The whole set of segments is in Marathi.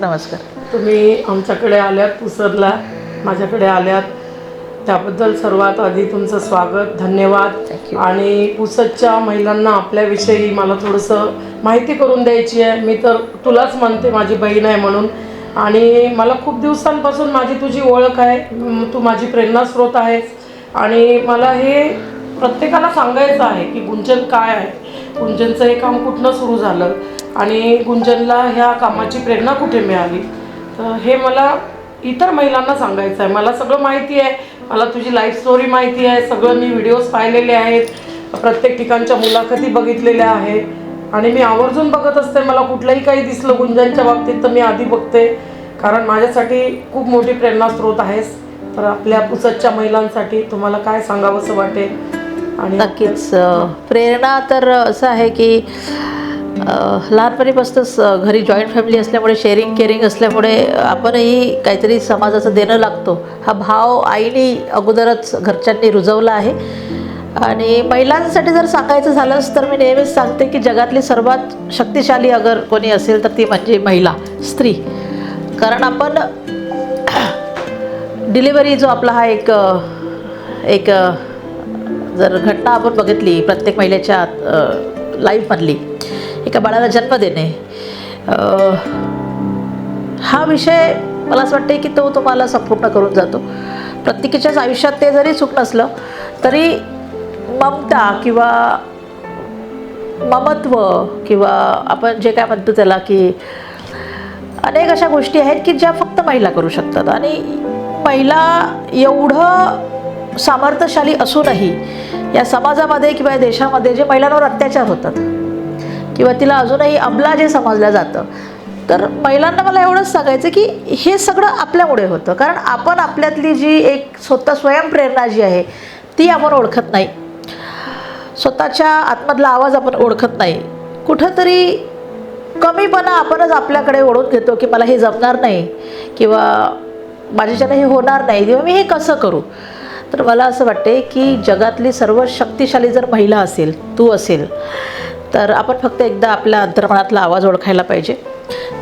नमस्कार. तुम्ही आमच्याकडे आल्यात पुसरला माझ्याकडे आल्यात. त्याबद्दल सर्वात आधी तुमचं स्वागत धन्यवाद. आणि पुसदच्या महिलांना आपल्याविषयी मला थोडंसं माहिती करून द्यायची आहे. मी तर तुलाच म्हणते माझी बहीण आहे म्हणून. आणि मला खूप दिवसांपासून माझी तुझी ओळख आहे. तू माझी प्रेरणास्रोत आहेस. आणि मला हे प्रत्येकाला सांगायचं आहे की गुंजन काय आहे? गुंजनचं हे काम कुठनं सुरू झालं? आणि गुंजनला ह्या कामाची प्रेरणा कुठे मिळाली? तर हे मला इतर महिलांना सांगायचं आहे. मला सगळं माहिती आहे. मला तुझी लाईफ स्टोरी माहिती आहे. सगळं मी व्हिडिओज पाहिलेले आहेत. प्रत्येक ठिकाणच्या मुलाखती बघितलेल्या आहेत. आणि मी आवर्जून बघत असते. मला कुठलंही काही दिसलं गुंजनच्या बाबतीत तर मी आधी बघते. कारण माझ्यासाठी खूप मोठी प्रेरणास्रोत आहेस. तर आपल्या पुसदच्या महिलांसाठी तुम्हाला काय सांगावंसं वाटेल? आणि नक्कीच प्रेरणा तर असं आहे की लहानपणीपासूनच घरी जॉईंट फॅमिली असल्यामुळे शेअरिंग केअरिंग असल्यामुळे आपणही काहीतरी समाजाचं देणं लागतो. हा भाव आईने अगोदरच घरच्यांनी रुजवला आहे. आणि महिलांसाठी जर सांगायचं झालंच तर मी नेहमीच सांगते की जगातली सर्वात शक्तिशाली अगर कोणी असेल तर ती म्हणजे महिला स्त्री. कारण आपण डिलिव्हरी जो आपला हा एक एक जर घटना आपण बघितली प्रत्येक महिलेच्या लाईफमधली एका बाळाला जन्म देणे हा विषय मला असं वाटते की तो तुम्हाला संपूर्ण करून जातो. प्रत्येकीच्याच आयुष्यात ते जरी सुख नसलं तरी ममता किंवा ममत्व किंवा आपण जे काय म्हणतो त्याला की अनेक अशा गोष्टी आहेत की ज्या फक्त महिला करू शकतात. आणि महिला एवढं सामर्थ्यशाली असूनही या समाजामध्ये किंवा या देशामध्ये जे महिलांवर अत्याचार होतात किंवा तिला अजूनही अबला जे समजलं जातं तर महिलांना मला एवढंच सांगायचं की हे सगळं आपल्यामुळे होतं. कारण आपण आपल्यातली जी एक स्वतः स्वयंप्रेरणा जी आहे ती आपण ओळखत नाही. स्वतःच्या आतमधला आवाज आपण ओळखत नाही. कुठंतरी कमीपणा आपणच आपल्याकडे ओढून घेतो की मला हे जमणार नाही किंवा माझ्याच्यानं हे होणार नाही किंवा मी हे कसं करू? तर मला असं वाटते की जगातली सर्व शक्तिशाली जर महिला असेल तू असेल तर आपण फक्त एकदा आपल्या अंतर्मनातला आवाज ओळखायला पाहिजे.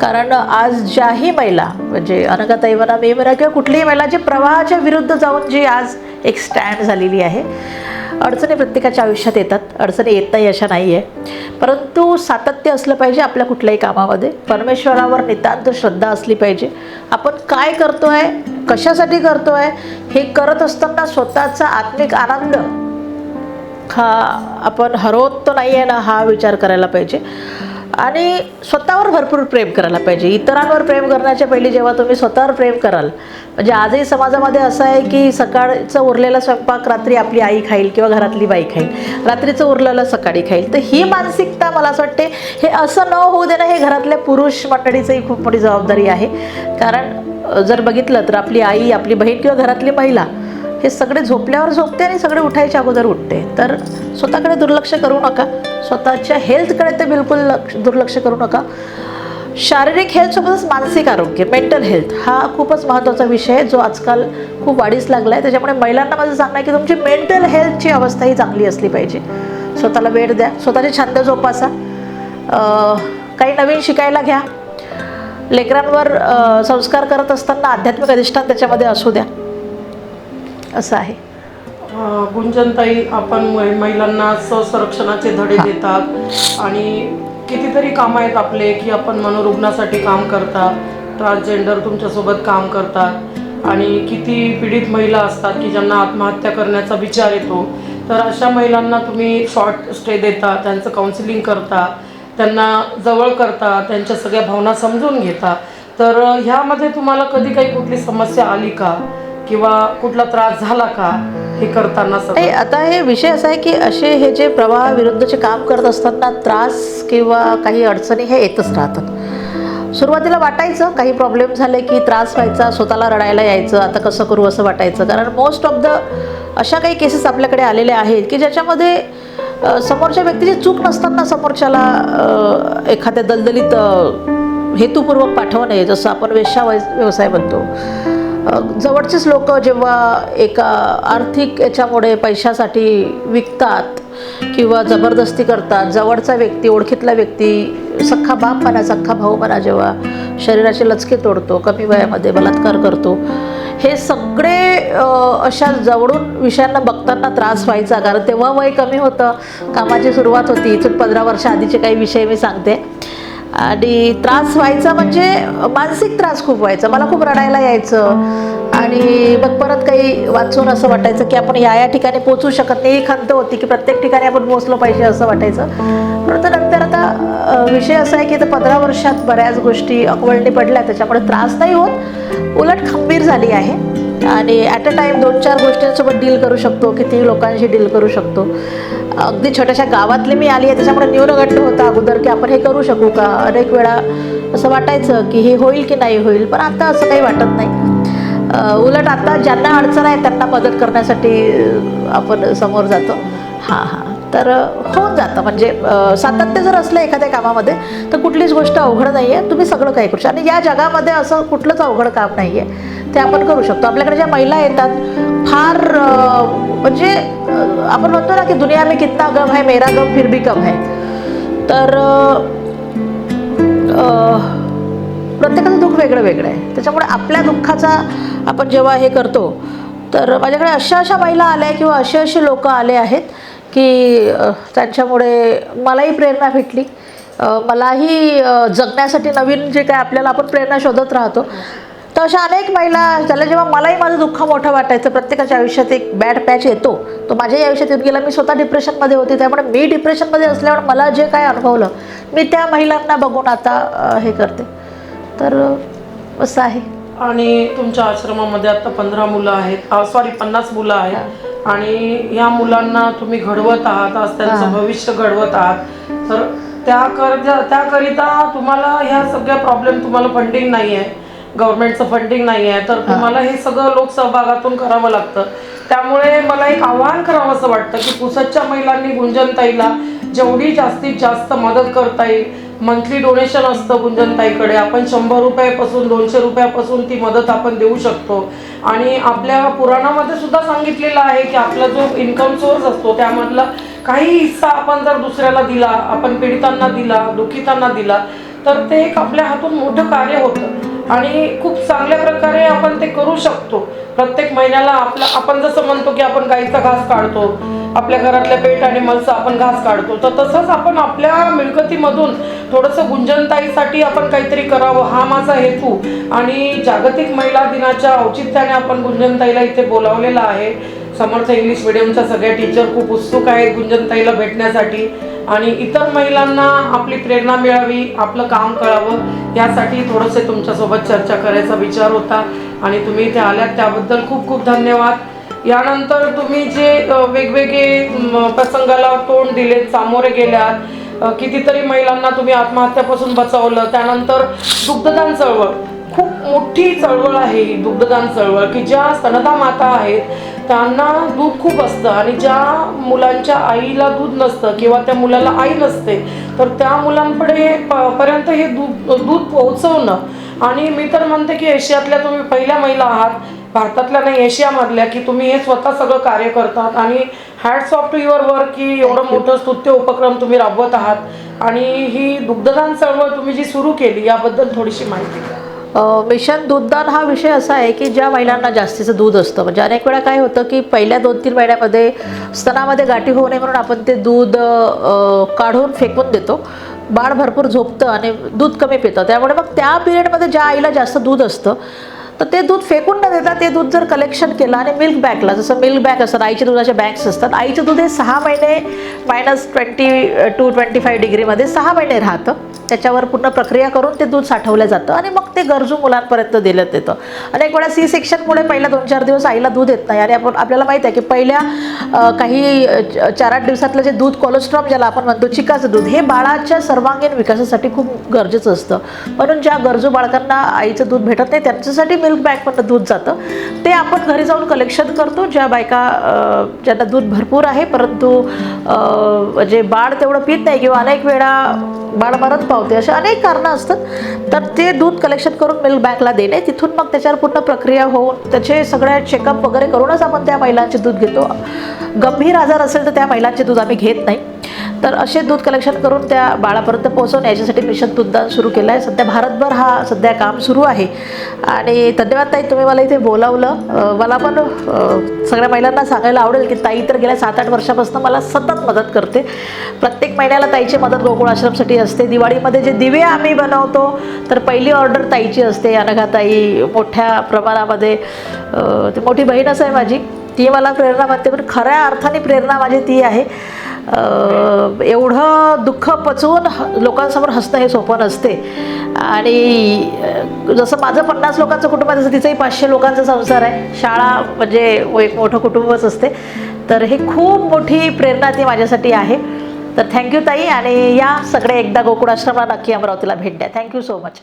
कारण आज ज्याही महिला म्हणजे अनघाताई म्हणा मी म्हणा किंवा कुठलीही महिला जी प्रवाहाच्या विरुद्ध जाऊन जी आज एक स्टँड झालेली आहे अडचणी प्रत्येकाच्या आयुष्यात येतात. अडचणी येत नाही अशा नाही आहे परंतु सातत्य असलं पाहिजे आपल्या कुठल्याही कामामध्ये. परमेश्वरावर नितांत श्रद्धा असली पाहिजे. आपण काय करतो आहे कशासाठी करतो आहे हे करत असताना स्वतःचा आत्मिक आनंद. हा आपण हरवत तो नाही आहे ना हा विचार करायला पाहिजे. आणि स्वतःवर भरपूर प्रेम करायला पाहिजे. इतरांवर प्रेम करण्याच्या पहिले जेव्हा तुम्ही स्वतःवर प्रेम कराल म्हणजे आजही समाजामध्ये असं आहे की सकाळचं उरलेला स्वयंपाक रात्री आपली आई खाईल किंवा घरातली बाई खाईल रात्रीचं उरलेलं सकाळी खाईल. तर ही मानसिकता मला असं वाटते हे असं न होऊ देणं हे घरातल्या पुरुष मंडळीचंही खूप मोठी जबाबदारी आहे. कारण जर बघितलं तर आपली आई आपली बहीण किंवा घरातली महिला हे सगळे झोपल्यावर झोपते आणि सगळे उठायच्या अगोदर उठते. तर स्वतःकडे दुर्लक्ष करू नका. स्वतःच्या हेल्थकडे ते बिलकुल लक्ष दुर्लक्ष करू नका. शारीरिक हेल्थसोबतच मानसिक आरोग्य मेंटल हेल्थ हा खूपच महत्त्वाचा विषय आहे जो आजकाल खूप वाढीस लागला आहे. त्याच्यामुळे महिलांना माझं सांगणं आहे की तुमची मेंटल हेल्थची अवस्था ही चांगली असली पाहिजे. स्वतःला वेळ द्या स्वतःचे छंद जोपासा. काही नवीन शिकायला घ्या. लेकरांवर संस्कार करत असताना आध्यात्मिक अधिष्ठान त्याच्यामध्ये असू द्या. असं आहे. गुंजनताई आपण महि- महिलांना स्वसंरक्षणाचे धडे देतात आणि कितीतरी काम आहेत आपले की आपण मनोरुग्णासाठी काम करतात ट्रान्सजेंडर तुमच्यासोबत काम करतात आणि किती पीडित महिला असतात की ज्यांना आत्महत्या करण्याचा विचार येतो. तर अशा महिलांना तुम्ही शॉर्ट स्टे देता त्यांचं काउन्सिलिंग करता त्यांना जवळ करता त्यांच्या सगळ्या भावना समजून घेता. तर ह्यामध्ये तुम्हाला कधी काही कुठली समस्या आली का? किंवा कुठला त्रास झाला का हे करताना नाही आता हे विषय असा आहे की असे हे जे प्रवाहाविरुद्धचे काम करत असताना त्रास किंवा काही अडचणी हे येतच राहतात. सुरुवातीला वाटायचं काही प्रॉब्लेम झाले की त्रास व्हायचा स्वतःला रडायला यायचं आता कसं करू असं वाटायचं. कारण मोस्ट ऑफ द अशा काही केसेस आपल्याकडे आलेल्या आहेत की ज्याच्यामध्ये समोरच्या व्यक्तीची चूक नसताना समोरच्याला एखाद्या दलदलीत हेतुपूर्वक पाठवणे जसं आपण वेश्या व्यवसाय म्हणतो. जवळचेच लोक जेव्हा एका आर्थिक याच्यामुळे पैशासाठी विकतात किंवा जबरदस्ती करतात जवळचा व्यक्ती ओळखीतला व्यक्ती सख्खा बाप म्हणा सख्खा भाऊ म्हणा जेव्हा शरीराचे लचके तोडतो कमी वयामध्ये बलात्कार करतो हे सगळे अशा जवळून विषयांना बघताना त्रास व्हायचा. कारण तेव्हा वय कमी होतं. कामाची सुरुवात होती. इथून पंधरा वर्ष आधीचे काही विषय मी सांगते. आणि त्रास व्हायचा म्हणजे मानसिक त्रास खूप व्हायचा. मला खूप रडायला यायचं. आणि मग परत काही वाचून असं वाटायचं की आपण या या ठिकाणी पोचू शकत नाही. ही खंत होती की प्रत्येक ठिकाणी आपण पोचलो पाहिजे असं वाटायचं. परंतु नंतर आता विषय असा आहे की आता पंधरा वर्षात बऱ्याच गोष्टी अकवळणी पडल्या. त्याच्यामुळे त्रास नाही होत. उलट खंबीर झाली आहे. आणि ॲट अ टाईम दोन चार गोष्टींसोबत डील करू शकतो. किती लोकांशी डील करू शकतो. अगदी छोट्याशा गावातली मी आली आहे त्याच्यामुळे न्यूनगट्ट होता अगोदर की आपण हे करू शकू का? अनेक वेळा असं वाटायचं की हे होईल की नाही होईल पण आता असं काही वाटत नाही. उलट आता ज्यांना अडचण आहे त्यांना मदत करण्यासाठी आपण समोर जातो. हां हां. तर होऊन जातं. म्हणजे सातत्य जर असलं एखाद्या कामामध्ये तर कुठलीच गोष्ट अवघड नाही आहे तुम्ही सगळं काही करू शकता. आणि या जगामध्ये असं कुठलंच अवघड काम नाही आहे ते आपण करू शकतो. आपल्याकडे ज्या महिला येतात फार म्हणजे आपण म्हणतो ना की दुनिया में कितना गम है मेरा गम फिर भी कम है. तर प्रत्येकाचं दुःख वेगळं वेगळं आहे. त्याच्यामुळे आपल्या दुःखाचा आपण जेव्हा हे करतो तर माझ्याकडे अशा अशा महिला आल्या किंवा असे असे लोक आले आहेत की त्यांच्यामुळे मलाही प्रेरणा भेटली. मलाही जगण्यासाठी नवीन जे काय आपल्याला आपण प्रेरणा शोधत राहतो. तर अशा अनेक महिला त्याला जेव्हा मलाही माझं दुःख मोठं वाटायचं प्रत्येकाच्या आयुष्यात एक बॅड पॅच येतो. तो माझ्याही आयुष्यात येऊन गेला. मी स्वतः डिप्रेशनमध्ये होते. त्यामुळे मी डिप्रेशनमध्ये असल्यामुळे मला जे काय अनुभवलं मी त्या महिलांना बघून आता हे करते. तर असं आहे. आणि तुमच्या आश्रमामध्ये आता पंधरा मुलं आहेत. सॉरी पन्नास मुलं आहेत. आणि या मुलांना तुम्ही घडवत आहात आज त्यांचं भविष्य घडवत आहात तर त्या कर त्याकरिता तुम्हाला ह्या सगळ्या प्रॉब्लेम तुम्हाला फंडिंग नाही आहे गव्हर्नमेंटचं फंडिंग नाही आहे तर तुम्हाला हे सगळं लोकसहभागातून करावं लागतं. त्यामुळे मला एक आवाहन करावं असं वाटतं की पुसदच्या महिलांनी गुंजनताईला जेवढी जास्तीत जास्त मदत करता येईल मंथली डोनेशन असतं गुंजनताईकडे. आपण शंभर रुपयापासून दोनशे रुपयापासून ती मदत आपण देऊ शकतो. आणि आपल्या पुराणामध्ये सुद्धा सांगितलेलं आहे की आपला जो इन्कम सोर्स असतो त्यामधला काही हिस्सा आपण जर दुसऱ्याला दिला आपण पीडितांना दिला दुखितांना दिला तर ते एक आपल्या हातून मोठं कार्य होतं. आणि खूप चांगल्या प्रकारे आपण ते करू शकतो. प्रत्येक महिन्याला आपला आपण जसं म्हणतो की आपण गाईचा घास काढतो आपल्या घरातल्या पेट आणि मलचा आपण घास काढतो तर तसंच आपण आपल्या मिळकतीमधून थोडंसं गुंजनताईसाठी आपण काहीतरी करावं हा माझा हेतू. आणि जागतिक महिला दिनाच्या औचित्याने आपण गुंजनताईला इथे बोलावलेलं आहे. समर्थ इंग्लिश मिडियमच्या सगळ्या टीचर खूप उत्सुक आहेत गुंजनताईला भेटण्यासाठी. आणि इतर महिलांना आपली प्रेरणा मिळावी आपलं काम कळावं यासाठी थोडंसे तुमच्यासोबत चर्चा करायचा विचार होता. आणि तुम्ही इथे आल्यात त्याबद्दल खूप खूप धन्यवाद. यानंतर तुम्ही जे वेगवेगळे प्रसंगाला तोंड दिलेत सामोरे गेल्यात कितीतरी महिलांना तुम्ही आत्महत्यापासून बचावलं त्यानंतर दुग्धदान चळवळ. खूप मोठी चळवळ आहे ही दुग्धदान चळवळ की ज्या स्तनदा माता आहेत त्यांना दूध खूप असतं आणि ज्या मुलांच्या आईला दूध नसतं किंवा त्या मुलाला आई नसते तर त्या मुलांकडे प- पर्यंत हे दूध दूध पोहोचवणं. आणि मी तर म्हणते की एशियातल्या तुम्ही पहिल्या महिला आहात भारतातल्या नाही एशियामधल्या की तुम्ही हे स्वतः सगळं कार्य करतात. आणि hats off to your work की एवढं मोठं स्तुत्य उपक्रम तुम्ही राबवत आहात. आणि ही दुग्धदान चळवळ तुम्ही जी सुरू केली याबद्दल थोडीशी माहिती द्या. मिशन दूधदान हा विषय असा आहे की ज्या महिलांना जास्तीचं दूध असतं. म्हणजे अनेक वेळा काय होतं की पहिल्या दोन तीन महिन्यामध्ये स्तनामध्ये गाठी होऊ नये म्हणून आपण ते दूध काढून फेकून देतो. बाळ भरपूर झोपतं आणि दूध कमी पितं. त्यामुळे मग त्या पिरियडमध्ये ज्या आईला जास्त दूध असतं तर ते दूध फेकून न देता ते दूध जर कलेक्शन केलं आणि मिल्क बॅगला जसं मिल्क बॅग असतात आईच्या दुधाचे बॅग्स असतात आईचं दूध हे सहा महिने minus twenty to twenty five डिग्रीमध्ये सहा महिने राहतं. त्याच्यावर पूर्ण प्रक्रिया करून ते दूध साठवलं जातं आणि मग ते गरजू मुलांपर्यंत दिलं येतं अनेक वेळा सी सेक्शनमुळे पहिल्या दोन चार दिवस आईला दूध येत नाही आणि आपण आपल्याला माहीत आहे की पहिल्या काही च- चार आठ दिवसातलं जे दूध कोलेस्ट्रॉल ज्याला आपण म्हणतो चिकाचं दूध हे बाळाच्या सर्वांगीण विकासासाठी खूप गरजेचं असतं. म्हणून ज्या गरजू बाळकांना आईचं दूध भेटत नाही त्यांच्यासाठी मिल्क बॅगमधनं दूध जातं. ते आपण घरी जाऊन कलेक्शन करतो. ज्या बायका ज्यांना दूध भरपूर आहे परंतु जे म्हणजे बाळ तेवढं पित नाही किंवा अनेक वेळा बाळ मरत पावते असे अनेक कारणं असतात. तर ते दूध कलेक्शन करून मिल्क बॅगला देणे. तिथून मग त्याच्यावर पूर्ण प्रक्रिया होऊन त्याचे सगळ्या चेकअप वगैरे करूनच आपण त्या महिलांचे दूध घेतो. गंभीर आजार असेल तर त्या महिलांचे दूध आम्ही घेत नाही. तर असे दूध कलेक्शन करून त्या बाळापर्यंत पोहोचवणे याच्यासाठी मिशन दूधदान सुरू केलं आहे. सध्या भारतभर हा सध्या काम सुरू आहे. आणि धन्यवाद ताई तुम्ही मला इथे बोलावलं. मला पण सगळ्या महिलांना सांगायला आवडेल की ताई तर गेल्या सात आठ वर्षापासून मला सतत मदत करते. प्रत्येक महिन्याला ताईची मदत गोकुळ आश्रमसाठी असते. दिवाळीमध्ये जे दिवे आम्ही बनवतो तर पहिली ऑर्डर ताईची असते. अनघाताई मोठ्या प्रमाणामध्ये ती मोठी बहीणच आहे माझी ती मला प्रेरणा म्हणते पण खऱ्या अर्थाने प्रेरणा माझी ती आहे. एवढं दुःख पचवून ह- लोकांसमोर हसणं हे सोपं नसते. आणि जसं माझं पन्नास लोकांचं कुटुंब आहे तसं तिचंही पाचशे लोकांचा संसार आहे. शाळा म्हणजे एक मोठं कुटुंबच असते. तर हे खूप मोठी प्रेरणा ती माझ्यासाठी आहे. तर थँक्यू ताई आणि या सगळे एकदा गोकुळाश्रमला नक्की अमरावतीला भेट द्या. Thank you so much.